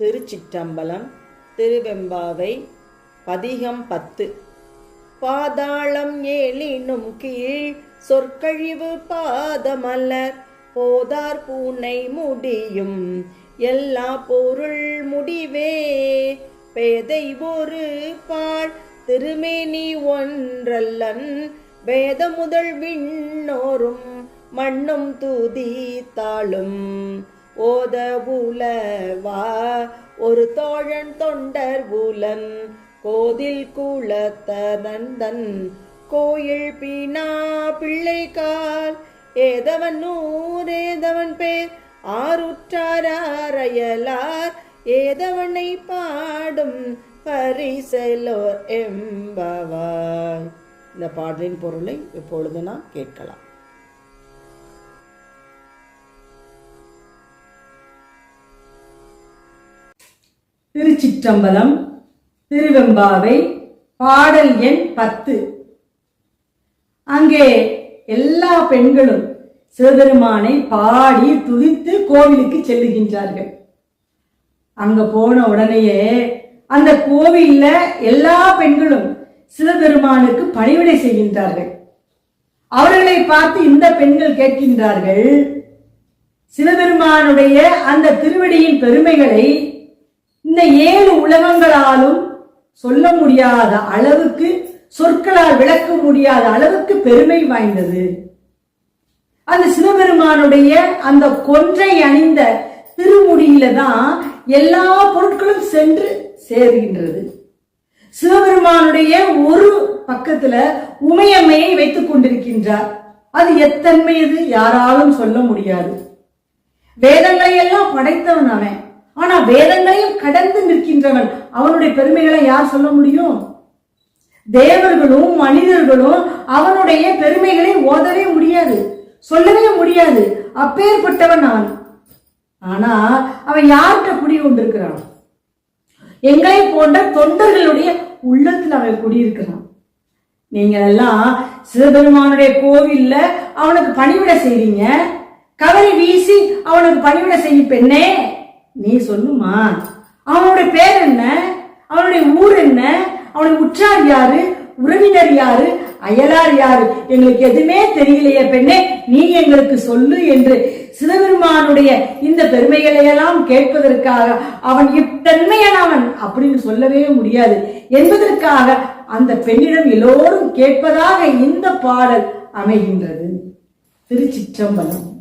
திருச்சிற்றம்பலம் திருவெம்பாவை பதிகம் பத்து. பாதாளம் ஏழினும் கீழ் சொற்கழிவு பாதமலர் போதார் பூனை முடியும் எல்லா பொருள் முடிவே. பேதை ஒரு பாழ் திருமேனி ஒன்றல்லன் வேத முதல் விண்ணோரும் மண்ணும் தூதி தாளும். ஓத உலவா ஒரு தோழன் தொண்டர் உலன் கோதில் கூலத்தனந்தன் கோயில் பீனா பிள்ளைக்கால் ஏதவன் நூர் ஏதவன் பேர் ஆருற்றாரையலார் ஏதவனை பாடும் பரிசலோர் எம்பவாய் இந்த பாடலின் பொருளை இப்பொழுது நாம் கேட்கலாம். திருச்சிற்றம்பலம் திருவெம்பாவை பாடல் எண் பத்து. அங்கே எல்லா பெண்களும் சிவபெருமானை பாடி துதித்து கோவிலுக்கு செல்லுகின்றார்கள். அங்க போன உடனேயே அந்த கோவில்ல எல்லா பெண்களும் சிவபெருமானுக்கு பணிவிடை செய்கின்றார்கள். அவர்களை பார்த்து இந்த பெண்கள் கேட்கின்றார்கள் சிவபெருமானுடைய அந்த திருவடியின் பெருமைகளை இந்த ஏழு உலகங்களாலும் சொல்ல முடியாத அளவுக்கு சொற்களால் விளக்க முடியாத அளவுக்கு பெருமை வாய்ந்தது. அந்த சிவபெருமானுடைய அந்த கொன்றை அணிந்த திருமுடியில தான் எல்லா பொருட்களும் சென்று சேர்கின்றது. சிவபெருமானுடைய ஒரு பக்கத்துல உமையம்மையை வைத்துக் கொண்டிருக்கின்றார். அது எத்தன்மையது? யாராலும் சொல்ல முடியாது. வேதங்களை எல்லாம் படைத்தவன் அவன். ஆனா வேதங்களையும் கடந்து நிற்கின்றவன். அவனுடைய பெருமைகளை யார் சொல்ல முடியும்? தேவர்களும் மனிதர்களும் அவனுடைய பெருமைகளை ஓதவே முடியாது. சொல்லவே முடியாது. அப்பேற்பட்டவன் நான். ஆனா அவன் யார்கிட்ட குடி கொண்டிருக்கிறான்? எங்களை போன்ற தொண்டர்களுடைய உள்ளத்தில் அவன் குடியிருக்கிறான். நீங்க எல்லாம் சிவபெருமானுடைய கோவில்ல அவனுக்கு பணிவிட செய்றீங்க. கவரி வீசி அவனுக்கு பணிவிட செய்யும் பெண்ணே. நீ சொல்லுமா? அவனுடைய பேர் என்ன? அவனுடைய ஊர் என்ன? அவனுடைய உற்றார் யாரு? உறவினர் யாரு? அயலார் யாரு? எங்களுக்கு எதுவுமே தெரியலையே பெண்ணே. நீ எங்களுக்கு சொல்லு என்று சிவபெருமானுடைய இந்த பெருமைகளை எல்லாம் கேட்பதற்காக அவன் இத்தன்மையானவன் அப்படின்னு சொல்லவே முடியாது. என்பதற்காக அந்த பெண்ணிடம் எல்லோரும் கேட்பதாக இந்த பாடல் அமைகின்றது. திருச்சிற்றம்பலம்.